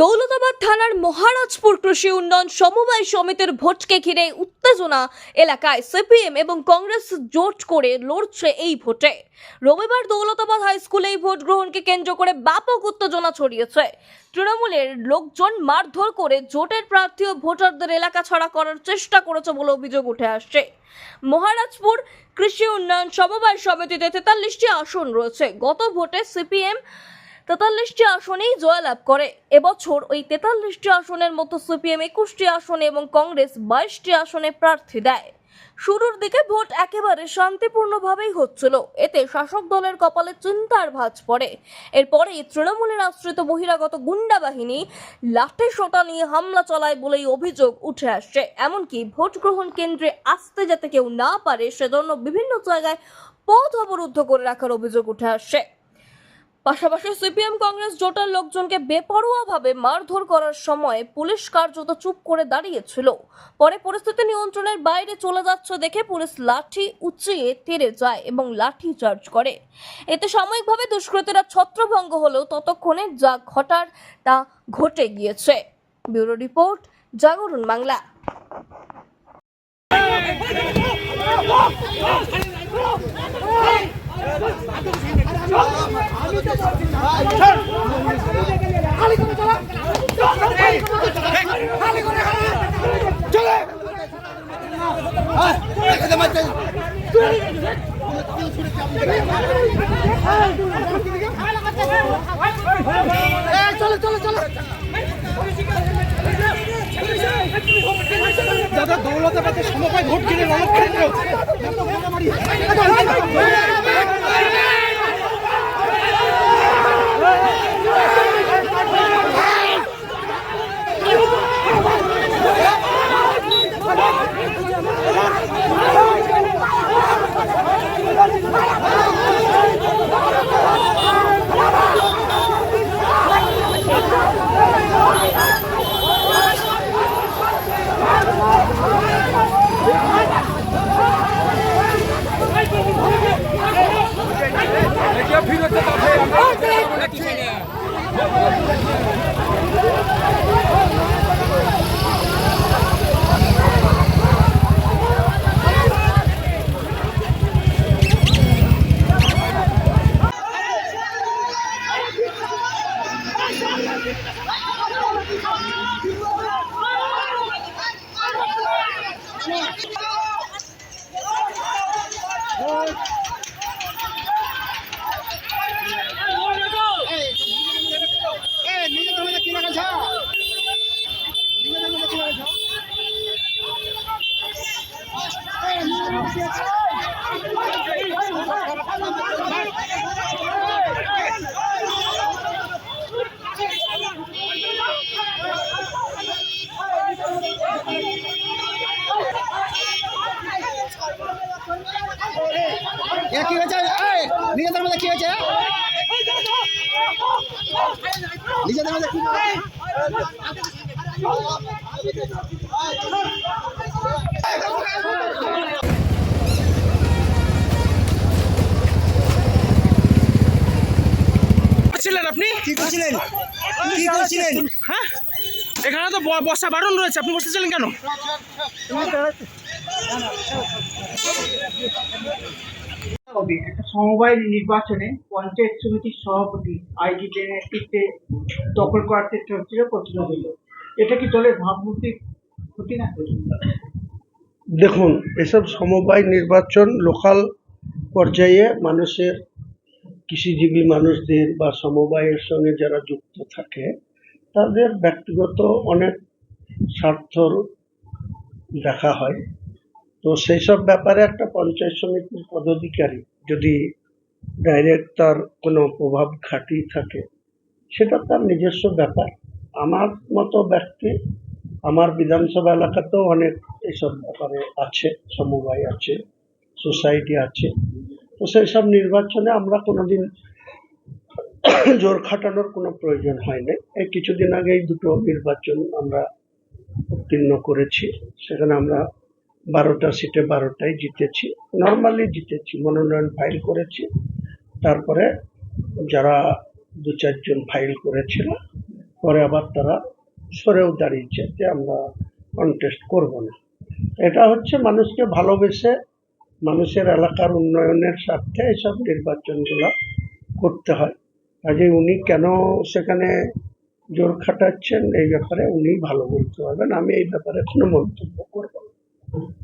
দৌলতাবাদ থানার মহারাজপুর কৃষি উন্নয়ন সমবায় সমিতির ভোটকে ঘিরে উত্তেজনা এলাকায় সিপিএম এবং কংগ্রেস জোট করে লড়ছে এই ভোটে। রবিবার দৌলতাবাদ হাই স্কুলে এই ভোট গ্রহণকে কেন্দ্র করে ব্যাপক উত্তেজনা ছড়িয়েছে। তৃণমূলের লোকজন মারধর করে জোটের প্রার্থী ও ভোটারদের এলাকা ছাড়া করার চেষ্টা করেছে বলে অভিযোগ উঠে আসছে। মহারাজপুর কৃষি উন্নয়ন সমবায় সমিতিতে তেতাল্লিশটি আসন রয়েছে। গত ভোটে সিপিএম তেতাল্লিশটি আসনেই জয়লাভ করে। এবছর ওই তেতাল্লিশটি আসনের মতো সিপিএম একুশটি আসনে এবং কংগ্রেস বাইশটি আসনে প্রার্থী দেয়। শুরুর দিকে ভোট একেবারে শান্তিপূর্ণভাবেই হচ্ছিল। এতে শাসক দলের কপালে চিন্তার ভাঁজ পড়ে। এরপরেই তৃণমূলের আশ্রিত বহিরাগত গুন্ডা বাহিনী লাঠি সোটা নিয়ে হামলা চালায় বলেই অভিযোগ উঠে আসছে। এমনকি ভোট গ্রহণ কেন্দ্রে আসতে যাতে কেউ না পারে, সেজন্য বিভিন্ন জায়গায় পথ অবরুদ্ধ করে রাখার অভিযোগ উঠে আসছে। পাশাপাশি সিপিএম কংগ্রেস জোটের লোকজনকে বেপরোয়াভাবে মারধর করার সময় পুলিশ কার্যত চুপ করে দাঁড়িয়েছিল পরে পরিস্থিতি নিয়ন্ত্রণের বাইরে চলে যাচ্ছে দেখে পুলিশ লাঠি উঁচিয়ে তেড়ে যায় এবং লাঠি চার্জ করে এতে সাময়িকভাবে দুষ্কৃতীরা ছত্রভঙ্গ হলেও ততক্ষণে যা ঘটার তা ঘটে গিয়েছে ব্যুরো রিপোর্ট জাগরণ বাংলা দাদা দৌলতাবাদে সমবায় ভোট কিনে রণক্ষেত্র chance. এ কি হয়েছে? এই, নিজেদের মধ্যে কি হয়েছে? নিজেদের মধ্যে কি? আপনি? কি করছিলেন? কি করছিলেন? হ্যাঁ? এখানে তো বসা বারণ রয়েছে আপনি বসেছিলেন কেন? হবে। একটা সমবায় নির্বাচনে পঞ্চায়েত সমিতির সভাপতি আইজিদের নেতৃত্বে দখল করার চেষ্টা হচ্ছিল প্রতিনিধি এটা কি দলের ভাবমূর্তি ক্ষতি না দেখুন, এসব সমবায় নির্বাচন লোকাল পর্যায়ে মানুষের, কৃষিজীবী মানুষদের বা সমবায়ের সঙ্গে যারা যুক্ত থাকে, তাদের ব্যক্তিগত অনেক স্বার্থর দেখা হয়। তো সেই সব ব্যাপারে একটা পঞ্চায়েত সমিতির পদাধিকারী যদি ডাইরেক্ট তার কোনো প্রভাব খাটিয়ে থাকে, সেটা তার নিজস্ব ব্যাপার। আমার মতো ব্যক্তি, আমার বিধানসভা এলাকাতেও অনেক এইসব ব্যাপারে আছে, সমবায় আছে, সোসাইটি আছে। তো সেই সব নির্বাচনে আমরা কোনোদিন জোর খাটানোর কোনো প্রয়োজন হয়নি। এই কিছুদিন আগেই দুটো নির্বাচন আমরা উত্তীর্ণ করেছি। সেখানে আমরা বারোটা সিটে বারোটাই জিতেছি। নর্মালি জিতেছি, মনোনয়ন ফাইল করেছি। তারপরে যারা দু চারজন ফাইল করেছিল, পরে আবার তারা সরেও দাঁড়িয়েছে যে আমরা কন্টেস্ট করব না। এটা হচ্ছে মানুষকে ভালোবেসে মানুষের এলাকার উন্নয়নের স্বার্থে এসব নির্বাচনগুলো করতে হয়। কাজে উনি কেন সেখানে জোর খাটাচ্ছেন, এই ব্যাপারে উনি ভালো বলতে পারবেন। আমি এই ব্যাপারে কোনো মন্তব্য করব না। Thank you.